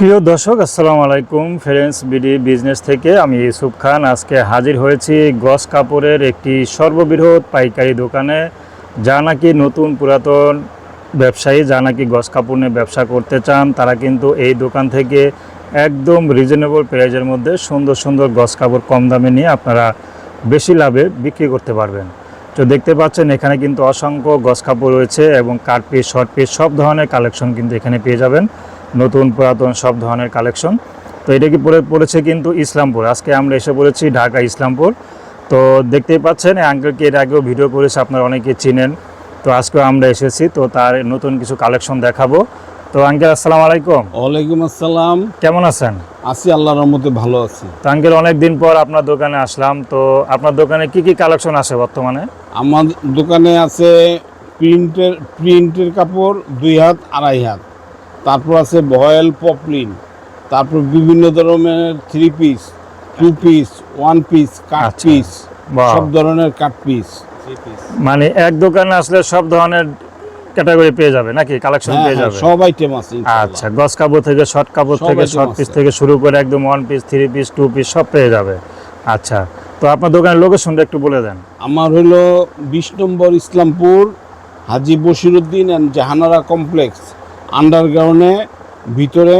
প্রিয় দর্শক, আসসালামু আলাইকুম ফ্রেন্ডস, বিডি বিজনেস থেকে আমি ইউসুফ খান। আজকে হাজির হয়েছি গস কাপড়ের একটি সর্ববৃহৎ পাইকারি দোকানে। যা নাকি নতুন পুরাতন ব্যবসায়ী, যা নাকি গস কাপড় নিয়ে ব্যবসা করতে চান, তারা কিন্তু এই দোকান থেকে একদম রিজনেবল প্রাইজের মধ্যে সুন্দর সুন্দর গস কাপড় কম দামে নিয়ে আপনারা বেশি লাভে বিক্রি করতে পারবেন। তো দেখতে পাচ্ছেন, এখানে কিন্তু অসংখ্য গস কাপড় রয়েছে এবং কাট পিস, শর্ট পিস, সব ধরনের কালেকশন কিন্তু এখানে পেয়ে যাবেন। নতুন পুরাতন সব ধরনের কালেকশন। তো এটা কি পড়ে পড়েছে কিন্তু ইসলামপুর। আজকে আমরা এসে পড়েছি ঢাকা ইসলামপুর। তো দেখতেই পাচ্ছেন এই আঙ্কেলকে এর আগেও ভিডিও করেছে আপনারা অনেকে চিনেন। তো আজকেও আমরা এসেছি তো তার নতুন কিছু কালেকশন দেখাবো। তো আঙ্কেল আসসালাম আলাইকুম। ওয়ালাইকুম আসসালাম। কেমন আছেন? আছি আল্লাহর রহমতে ভালো আছি। তো আঙ্কেল অনেকদিন পর আপনার দোকানে আসলাম। তো আপনার দোকানে কি কি কালেকশন আছে বর্তমানে? আমার দোকানে আছে প্রিন্টের প্রিন্টের কাপড় দুই হাত আড়াই হাত। তারপর আছে ভয়েল পপলিন তারপর বিভিন্ন ধরনের three piece two piece one piece cut. Piece সব ধরনের কাট পিস মানে এক দোকানে আসলে সব ধরনের ক্যাটাগরি পেয়ে যাবে নাকি? কালেকশন হ্যাঁ, পেয়ে যাবে? সব আইটেম আছে আচ্ছা গস কাপড় থেকে শর্ট কাপড় থেকে শর্ট পিস থেকে শুরু করে একদম one piece three piece two piece সব পেয়ে যাবে। আচ্ছা তো আপনার দোকানের লোকেশনটা একটু বলে দেন। আমার হলো বিশ number Islampur Haji Bashiruddin and Jahanara complex আন্ডারগ্রাউন্ডে ভিতরে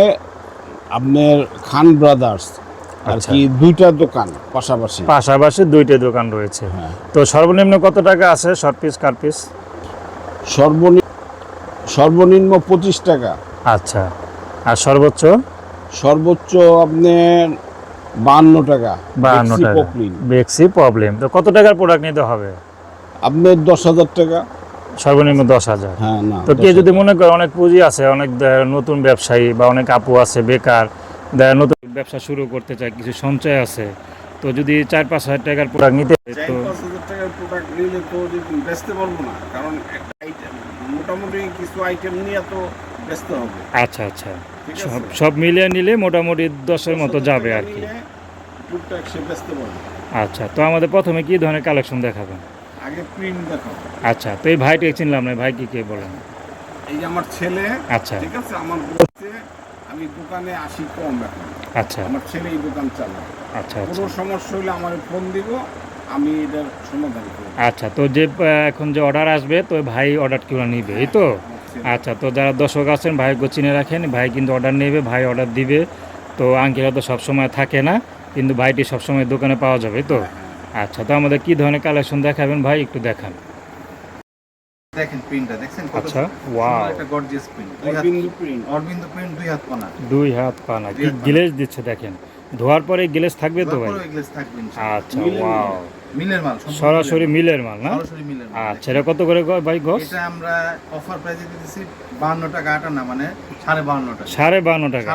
আপনার খান ব্রাদার্স আর আচ্ছা। কি দুইটা দোকান পাশাপাশি। পাশাপাশি দুইটা দোকান রয়েছে। হ্যাঁ। তো সর্বনিম্ন কত টাকা আছে শর্ট পিস কাট পিস সর্বনিম্ন সর্বনিম্ন পঁচিশ টাকা। আচ্ছা। আর সর্বোচ্চ? সর্বোচ্চ আপনার বান্ন টাকা। বাহান্ন টাকা। বেক্সি প্রবলেম তো কত টাকার প্রোডাক্ট নিতে হবে? আপনার দশ হাজার টাকা। সর্বনিম্ন দশ হাজার। হ্যাঁ তো কে যদি মনে করে অনেক পুঁজি আছে অনেক নতুন ব্যবসায়ী বা অনেক আপু আছে বেকার নতুন ব্যবসা শুরু করতে চায় কিছু সঞ্চয় আছে তো যদি চার পাঁচ হাজার টাকার প্রোডাক্ট নিতে তো টাকার প্রোডাক্ট নিলে তো বেচতে পারব না কারণ মোটামুটি কিছু আইটেম নিয়ে তো ব্যস্ত হবে। আচ্ছা আচ্ছা। সব সব মিলিয়ে নিলে মোটামুটি দশের মতো যাবে আর কি। আচ্ছা তো আমাদের প্রথমে কি ধরনের কালেকশন দেখাবেন? আগে প্রিন্ট দেখাও আচ্ছা তো এই ভাইটাকে চিনলাম না ভাই কি কে বলেন? এই যে আমার ছেলে আচ্ছা। ঠিক আছে? আমার বলছে আমি দোকানে আসি কম এখন। আচ্ছা। আমার ছেলে এই দোকান চালায়। আচ্ছা আচ্ছা। কোনো সমস্যা হলে আমার ফোন দিব আমি এটার সমাধান করব। আচ্ছা তো যে এখন যে অর্ডার আসবে তো ভাই অর্ডার কেউ নিবে এই তো? আচ্ছা তো যারা দর্শক আছেন ভাইকে চিনে রাখেন ভাই কিন্তু অর্ডার নেবে ভাই অর্ডার দিবে। তো আঙ্কেলরা তো সবসময় থাকে না কিন্তু ভাইটি সবসময় দোকানে পাওয়া যাবে তো? আচ্ছা তো আমাদের কি ধরনের কালেকশন দেখাবেন ভাই? একটু দেখান। দেখেন প্রিন্টটা দেখছেন কত আচ্ছা ওয়াও একটা গর্জিয়াস প্রিন্ট দুই হাত অরবিন্দু প্রিন্ট অরবিন্দু প্রিন্ট দুই হাত পানা। দুই হাত পানা। কি গিলেজ দিচ্ছে দেখেন। ধোয়ার পরে গিলেজ থাকবে তো ভাই? এগুলো থাকবে আচ্ছা ওয়াও মিলের মাল সরাসরি মিলের মাল। না? সরাসরি মিলের মাল। আচ্ছা এটা কত করে ভাই গস? এটা আমরা অফার প্রাইসে দিতেছি 52 টাকা আটা না মানে 52.5 টাকা সাড়ে বান্ন টাকা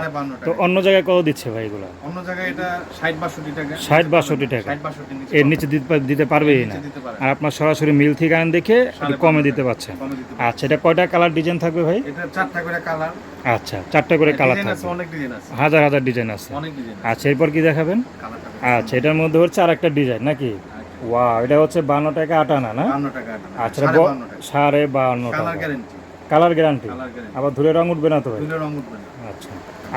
তো অন্য জায়গায় কত দিচ্ছে ভাই এগুলো? অন্য জায়গায় এটা 60 62 টাকা। 60 62 টাকা। 60 62 নিচে এর নিচে দিতে পা- দিতে পারবেই না। আর আপনার সরাসরি মিল থেকে আনেন দেখে কমে দিতে টাকা। পারছেন আচ্ছা এটা কয়টা কালার ডিজাইন থাকবে ভাই? এটা চারটা করে কালার। আচ্ছা চারটা করে কালার ডিজাইন থাকবে। অনেক ডিজাইন আছে। হাজার হাজার ডিজাইন আছে। অনেক ডিজাইন আচ্ছা এরপর কি দেখাবেন? আচ্ছা এটার মধ্যে হচ্ছে আর একটা ডিজাইন নাকি? ওয়া এটা হচ্ছে বান্ন টাকা আটানা না 52 টাকা আচ্ছা সাড়ে বান্ন টাকা। Colour guarantee colour guarantee colour guarantee আবার ধুলে রং উঠবে না তো ভাই? রং উঠবে না। আচ্ছা।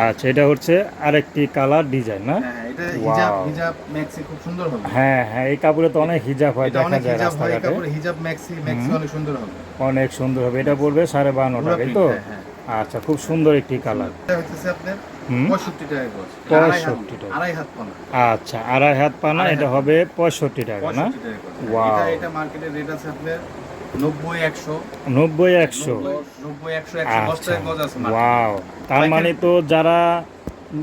আচ্ছা এটা হচ্ছে আরেকটি কালার ডিজাইন না? হ্যাঁ এটা হিজাব হিজাব ম্যাক্সি খুব সুন্দর হবে। হ্যাঁ হ্যাঁ এই কাপড়ে তো অনেক হিজাব হয় দেখা যায় হয় রাস্তাঘাটে। কাপড়ে হিজাব ম্যাক্সি ম্যাক্সি অনেক সুন্দর হবে। অনেক সুন্দর হবে এটা পড়বে সাড়ে বান্ন print, তো? হ্যাঁ, হ্যাঁ। আচ্ছা খুব সুন্দর একটি কালার এটা হচ্ছে আপনার হুম? 65 টাকা গজ। 65 টাকা। আড়াই হাত পানা। আচ্ছা আড়াই হাত পানা এটা হবে পঁয়ষট্টি টাকা না? 65 টাকা গজ। Wow. এটা এটা রেট আছে আপনার 90 100 নব্বই একশো। 90 100 110 আচ্ছা। টাকা গজ আছে ওয়াও। তার মানে তো যারা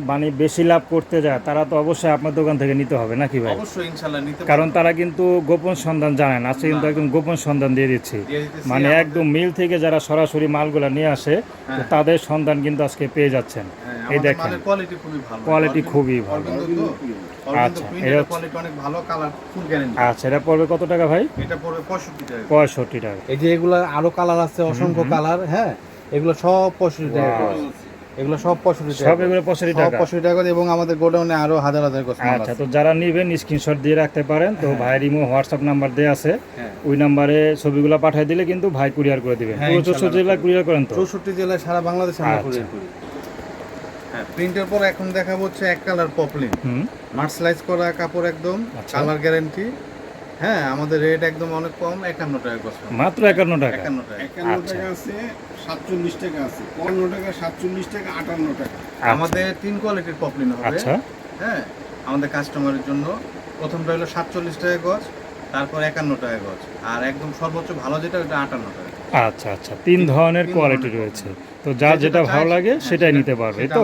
মানে বেশি লাভ করতে যায় তারা তো অবশ্যই আপনার দোকান থেকে নিতে হবে নাকি ভাই? অবশ্যই ইনশাআল্লাহ নিতে কারণ তারা কিন্তু গোপন সন্ধান জানে না আজকে কিন্তু একদম গোপন সন্ধান দিয়ে দিচ্ছি। মানে একদম মিল থেকে যারা সরাসরি মালগুলো নিয়ে আসে হ্যাঁ। তাদের সন্ধান কিন্তু আজকে পেয়ে যাচ্ছেন। হ্যাঁ, এই দেখেন কোয়ালিটি খুবই ভালো। আচ্ছা, আচ্ছা এটা এটা হচ্ছে- কোয়ালিটি অনেক ভালো কালার ফুল গ্যারান্টি আচ্ছা এটা পড়বে কত টাকা ভাই? এটা পড়বে 65 টাকা। পঁয়ষট্টি টাকা। এই যে এগুলো আরও কালার আছে অসংখ্য কালার হ্যাঁ? এগুলো সব পঁয়ষট্টি টাকা Wow. করে। এগুলো সব পঁয়ষট্টি সব এগুলো পঁয়ষট্টি টাকা। পঁয়ষট্টি টাকা এবং আমাদের গোডাউনে আরও হাজার হাজার কস আচ্ছা তো যারা নেবেন স্ক্রিনশট দিয়ে রাখতে পারেন। তো ভাইয়ের ইমো হোয়াটসঅ্যাপ নাম্বার দেওয়া আছে। হ্যাঁ। ওই নাম্বারে ছবিগুলো পাঠিয়ে দিলে কিন্তু ভাই কুরিয়ার করে দিবেন। হ্যাঁ, পুরো চৌষট্টি জেলা কুরিয়ার করেন তো? চৌষট্টি জেলায় সারা বাংলাদেশে আমরা আচ্ছা। কুরিয়ার করি। হ্যাঁ প্রিন্টের পর এখন দেখাবো হচ্ছে এক কালার পপলিন হুম। মার্সলাইজ করা কাপড় একদম আচ্ছা। কালার গ্যারান্টি হ্যাঁ আমাদের রেট একদম অনেক কম একান্ন টাকা কষ্ট মাত্র একান্ন টাকা? একান্ন টাকা। একান্ন আচ্ছা। টাকা আছে সাতচল্লিশ টাকা আছে পনেরো টাকা সাতচল্লিশ টাকা আটান্ন টাকা। আমাদের তিন কোয়ালিটির পপলিন হবে। আচ্ছা। হ্যাঁ আমাদের কাস্টমারের জন্য প্রথমটা হলো সাতচল্লিশ টাকা গজ তারপর একান্ন টাকা গজ আর একদম সর্বোচ্চ ভালো যেটা ওটা আটান্ন টাকা। আচ্ছা আচ্ছা তিন ধরনের কোয়ালিটি রয়েছে। তো যার যে যেটা ভালো লাগে হ্যাঁ, সেটাই নিতে পারবে তো?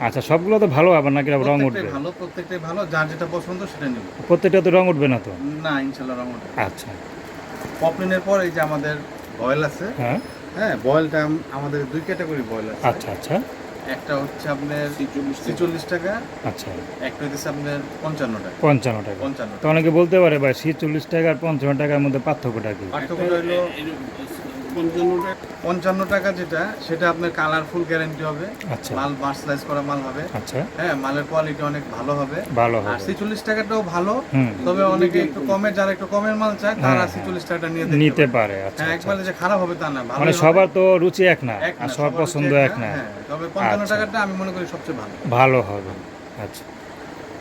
আচ্ছা সবগুলো তো ভালো আবার নাকি আবার রং উঠবে? ভালো প্রত্যেকটাই ভালো যার যেটা পছন্দ সেটা নিব। প্রত্যেকটা তো রং উঠবে না তো? না ইনশাল্লাহ রং উঠবে আচ্ছা। পপলিনের পর এই যে আমাদের বয়েল আছে হ্যাঁ। হ্যাঁ বয়েলটা আম- আমাদের দুই ক্যাটাগরি বয়েল আছে। আচ্ছা আচ্ছা। একটা হচ্ছে আপনার ছিচল্লিশ টাকা। আচ্ছা। একটা হচ্ছে আপনার পঞ্চান্ন টাকা। পঞ্চান্ন টাকা। পঞ্চান্ন তো অনেকে বলতে পারে ভাই ছিচল্লিশ টাকা আর পঞ্চান্ন টাকার মধ্যে পার্থক্যটা কি? পার্থক্যটা হলো পঞ্চান্ন টাকা যেটা সেটা আপনার কালারফুল গ্যারান্টি হবে। আচ্ছা। মাল মার্সলাইজ করা মাল হবে। আচ্ছা। হ্যাঁ মালের কোয়ালিটি অনেক ভালো হবে। ভালো আর ছিচল্লিশ টাকাটাও ভালো। তবে অনেকে একটু কমের যারা একটু কমের মাল চায় তারা হ্যাঁ, ছিচল্লিশ টাকাটা নিয়ে নিতে পারে। আচ্ছা হ্যাঁ একবারে যে খারাপ হবে তা না ভালো মানে সবার তো রুচি এক না আর সবার পছন্দ এক না। হ্যাঁ, তবে পঞ্চান্ন। টাকাটা আমি মনে করি সবচেয়ে ভালো। ভালো হবে আচ্ছা।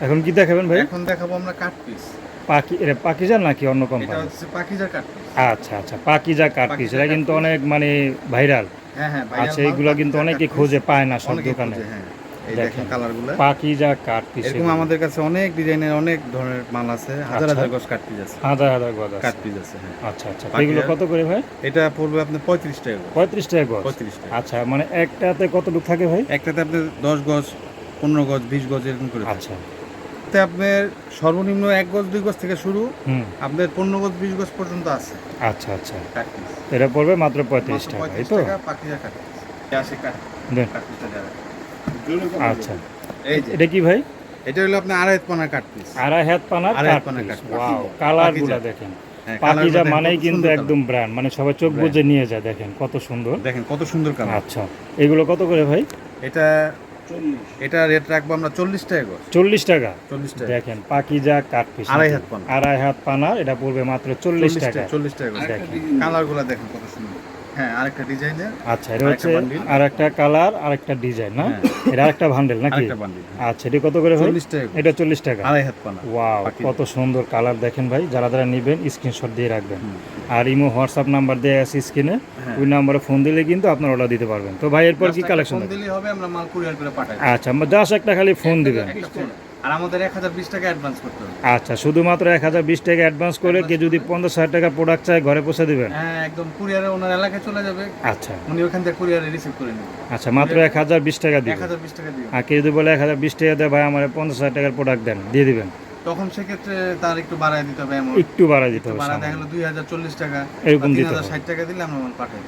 এখন কি দেখাবেন ভাই? এখন দেখাবো আমরা কাট পিস পাকি এটা পাকিজা নাকি অন্য কোম্পানি আচ্ছা আচ্ছা পাকিজা এটা কিন্তু অনেক মানে ভাইরাল। হ্যাঁ হ্যাঁ আচ্ছা এইগুলো কিন্তু অনেকে খোঁজে পায় না সব দোকানে। হ্যাঁ দেখেন। দেখেন কালারগুলো। পাকিজা কাট এরকম আমাদের কাছে অনেক ডিজাইনের অনেক ধরনের মাল আছে। হাজার আচ্ছা। হাজার গজ কাট আছে। হাজার হাজার গজ আছে। কাট আছে আচ্ছা আচ্ছা এগুলো কত করে ভাই? এটা পড়বে টাকা টাকা গজ? টাকা। আচ্ছা মানে একটাতে কতটুকু থাকে ভাই? একটাতে আপনার দশ গজ পনেরো গজ বিশ গজ এরকম করে আচ্ছা। এতে আপনার সর্বনিম্ন এক গজ দুই গজ থেকে শুরু হুম। আপনার পনেরো গজ বিশ গজ পর্যন্ত আছে। আচ্ছা আচ্ছা। এটা পড়বে মাত্র পঁয়ত্রিশ টাকা এই তো আচ্ছা। এটা কি ভাই? এটা হলো আপনার আড়াই পানার কাট পিস আড়াই হাত পানার কাট পিস ওয়াও কালারগুলা দেখেন। পাকিজা মানেই কিন্তু একদম ব্র্যান্ড মানে সবাই চোখ। বুঝে নিয়ে যায় দেখেন কত সুন্দর। দেখেন কত সুন্দর কালার আচ্ছা। এগুলো কত করে ভাই? এটা এটা রেট রাখব আমরা চল্লিশ টাকা করে। চল্লিশ টাকা? চল্লিশ টাকা। দেখেন পাকিজা কাঠ পিস আড়াই হাত পানা। আড়াই হাত পানা এটা পড়বে মাত্র চল্লিশ টাকা। চল্লিশ টাকা দেখেন। ডিজাইন কালারগুলা দেখেন কত সুন্দর। হ্যাঁ আরেকটা ডিজাইনের আচ্ছা এটা হচ্ছে। আর একটা কালার আর একটা ডিজাইন না? হ্যাঁ। এটা আরেকটা ভান্ডেল নাকি? আচ্ছা এটা কত করে। এটা চল্লিশ টাকা। আড়াই হাত পানা। ওয়াও কত সুন্দর কালার দেখেন ভাই। যারা যারা নেবেন স্ক্রিনশট দিয়ে রাখবেন। আর ইমো হোয়াটসঅ্যাপ নাম্বার দেওয়া আছে স্ক্রিনে। হ্যাঁ। ওই নাম্বারে ফোন দিলে কিন্তু আপনার অর্ডার দিতে পারবেন। তো ভাই এরপর কি কালেকশন ফোন হবে আমরা মাল কুরিয়ার করে পাঠাই। আচ্ছা জাস্ট একটা খালি ফোন দিবেন। আর আমাদের এক হাজার বিশ টাকা অ্যাডভান্স করতে হবে। আচ্ছা শুধুমাত্র এক হাজার বিশ টাকা অ্যাডভান্স করে কে যদি পঞ্চাশ হাজার টাকা প্রোডাক্ট চায় ঘরে পৌঁছে দিবেন? হ্যাঁ একদম। কুরিয়ারে ওনার এলাকায় চলে যাবে। আচ্ছা। উনি ওখান থেকে কুরিয়ারে রিসিভ করে নেবেন আচ্ছা মাত্র এক হাজার বিশ টাকা এক দিবেন হাজার বিশ টাকা দিবেন আর কে যদি বলে এক হাজার বিশ টাকা দেয় ভাই আমার পঞ্চাশ হাজার টাকার প্রোডাক্ট দেন দিয়ে দিবেন? তখন সেক্ষেত্রে তার একটু বাড়ায় দিতে হবে একটু বাড়া দিতে হবে বাড়া সামান্য। দেখা গেলো দুই হাজার চল্লিশ টাকা এরকম দিতে হাজার ষাট টাকা দিলে আমরা পাঠাই।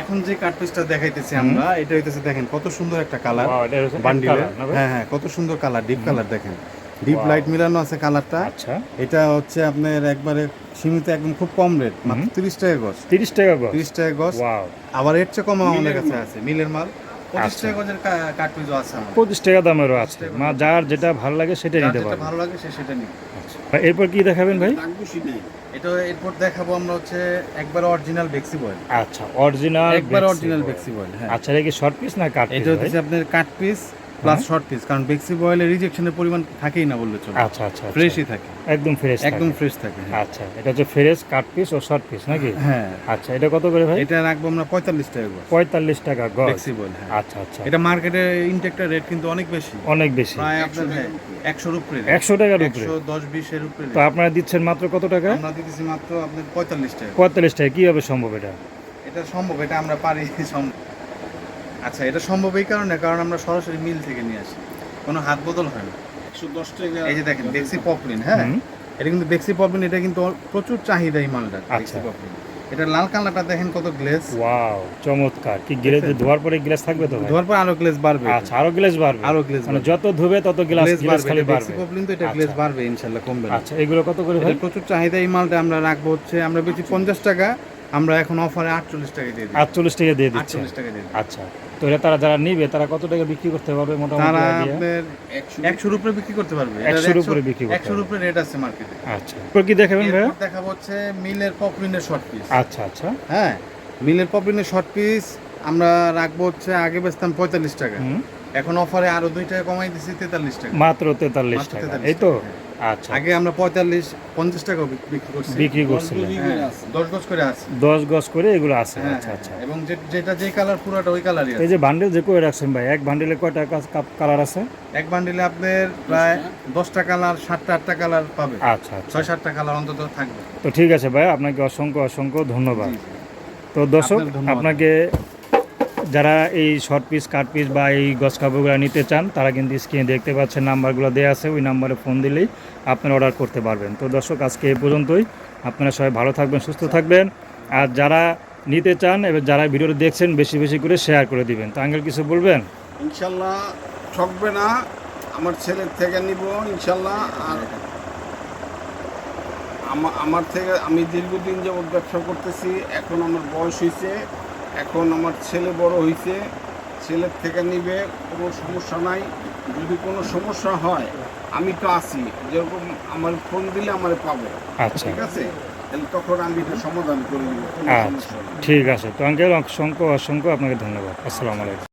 এখন যে কাট পিসটা দেখাইতেছি আমরা এটা হইতেছে দেখেন কত সুন্দর একটা কালার বান্ডিলে? হ্যাঁ হ্যাঁ কত সুন্দর কালার ডিপ কালার দেখেন। ডিপ লাইট মিলানো আছে কালারটা আচ্ছা। এটা হচ্ছে আপনার একবারে সীমিত একদম খুব কম রেট মাত্র তিরিশ টাকা গজ। তিরিশ টাকা গজ? তিরিশ টাকা গজ। ওয়াও আবার এর চেয়ে কম আমাদের কাছে আছে মিলের মাল। পঁচিশ আচ্ছা। টাকা গজের কাট আছে আমাদের। পঁচিশ টাকা দামেরও আছে। মা যার যেটা ভালো লাগে সেটাই যার নিতে যেটা ভালো লাগে সে সেটা নিবে। আচ্ছা। এরপর কি দেখাবেন ভাই? এটা এরপর দেখাবো আমরা হচ্ছে একবার অরিজিনাল বেক্সি বয়েল আচ্ছা অরিজিনাল একবার অরিজিনাল বেক্সি বয়েল হ্যাঁ। আচ্ছা এটা কি শর্ট পিস না কাট এটা হচ্ছে আপনার cut piece plus short piece কারণ বেক্সি বয়েলের রিজেকশনের পরিমাণ থাকেই না বললে চলে। আচ্ছা আচ্ছা আচ্ছা। ফ্রেশই থাকে। একদম ফ্রেশ একদম ফ্রেশ থাকে হ্যাঁ। আচ্ছা এটা হচ্ছে ফ্রেশ কাট পিস ও শর্ট পিস নাকি? হ্যাঁ। আচ্ছা এটা কত করে ভাই? এটা রাখব আমরা পঁয়তাল্লিশ টাকা করে পঁয়তাল্লিশ টাকা গজ বেক্সি বয়েল হ্যাঁ। আচ্ছা আচ্ছা। এটা মার্কেটে ইনটেকটার রেট কিন্তু অনেক বেশি। অনেক বেশি। প্রায় আপনার হ্যাঁ একশোর উপরে একশো টাকার উপরে। দশ বিশের উপরে তো আপনারা দিচ্ছেন মাত্র কত টাকা? আমরা দিতেছি মাত্র আপনার পঁয়তাল্লিশ টাকা। পঁয়তাল্লিশ টাকা কীভাবে সম্ভব এটা? এটা সম্ভব এটা আমরা পারি সম্ভব। আচ্ছা এটা সম্ভব এই কারণে কারণ আমরা সরাসরি মিল থেকে নিয়ে আসি। কোনো হাত বদল হয় না। একশো দশ টাকা এই যে দেখেন বেক্সি পপলিন হ্যাঁ। এটা কিন্তু বেক্সি পপলিন এটা কিন্তু প্রচুর চাহিদা এই মালটা আচ্ছা। বেক্সি পপলিন এটা লাল কালারটা দেখেন কত গ্লেজ ওয়াও চমৎকার। কি গ্লেজ ধোয়ার পরে গ্লাস থাকবে তো ধোয়ার পর আরও গ্লেজ বাড়বে আচ্ছা আরও গ্লাস বাড়বে। আরও গ্লেজ মানে যত ধুবে তত গ্লাস গ্লেজ বাড়বে। খালি বাড়বে। পপলিন তো এটা আচ্ছা। গ্লেজ বাড়বে ইনশাআল্লাহ কমবে আচ্ছা এগুলো কত করে ভাই? প্রচুর চাহিদা এই মালটা আমরা রাখব হচ্ছে আমরা বেশি পঞ্চাশ টাকা। আমরা এখন অফারে আটচল্লিশ টাকা দিয়ে দিই আটচল্লিশ টাকা দিয়ে দিচ্ছি। আটচল্লিশ টাকা দিয়ে দিই আচ্ছা তো এটা তারা যারা নিবে তারা কত টাকা বিক্রি করতে পারবে মোটামুটি তারা? আপনার একশো একশোর উপরে বিক্রি করতে পারবে। একশোর উপরে বিক্রি করতে একশোর। উপরে রেট আছে মার্কেটে আচ্ছা কি দেখাবেন এরপর দেখাবো হচ্ছে মিলের পপলিনের শর্ট পিস আচ্ছা আচ্ছা। হ্যাঁ মিলের পপলিনের শর্ট পিস আমরা রাখব হচ্ছে আগে বেচতাম পঁয়তাল্লিশ টাকা। হুম। এখন অফারে আরও দুই টাকা কমাই দিছি তেতাল্লিশ টাকা। মাত্র তেতাল্লিশ টাকা এই তো? টাকা, আচ্ছা। আগে আমরা পঁয়তাল্লিশ পঞ্চাশ টাকা বিক্রি করছি বিক্রি গজি হ্যাঁ, করে আছে। দশ গজ করে আছে দশ গজ করে এগুলো আছে হ্যাঁ, আচ্ছা আচ্ছা। এবং যে- যেটা যে কালার পুরোটা ওই কালারই এই যে বান্ডেল যে করে রাখছেন ভাই? এক বান্ডেলে কয়টা কালার আছে? এক বান্ডিলে আপনার প্রায় দশটা কালার সাতটা আটটা কালার পাবে। আচ্ছা আচ্ছা। ছয় সাতটা কালার অন্তত থাকবে। তো ঠিক আছে ভাই আপনাকে অসংখ্য অসংখ্য ধন্যবাদ। তো দর্শক আপনাকে যারা এই শর্ট পিস কাট পিস বা এই গছ কাপড়গুলো নিতে চান, তারা কিন্তু স্ক্রিনে দেখতে পাচ্ছেন, নাম্বারগুলো দেওয়া আছে, ওই নাম্বারে ফোন দিলেই আপনারা অর্ডার করতে পারবেন। তো দর্শক, আজকে এই পর্যন্তই। আপনারা সবাই ভালো থাকবেন, সুস্থ থাকবেন। আর যারা নিতে চান এবার যারা ভিডিওটা দেখছেন, বেশি বেশি করে শেয়ার করে দিবেন। তো আঙ্কেল, কিছু বলবেন? ইনশাল্লাহ ঠকবে না, আমার ছেলের থেকে নিব ইনশাল্লাহ। আর আমার থেকে আমি দীর্ঘদিন যাবৎ ব্যবসা করতেছি, এখন আমার বয়স হয়েছে এখন আমার ছেলে বড় হয়েছে ছেলের থেকে নিবে কোনো সমস্যা নাই। যদি কোনো সমস্যা হয় আমি তো আছি যেরকম আমার ফোন দিলে আমার পাবে। আচ্ছা। ঠিক আছে? তাহলে তখন আমি এটা সমাধান করে নেব আচ্ছা। ঠিক আছে। তো আঙ্কেল অসংখ্য অসংখ্য আপনাকে ধন্যবাদ। আসসালামু আলাইকুম।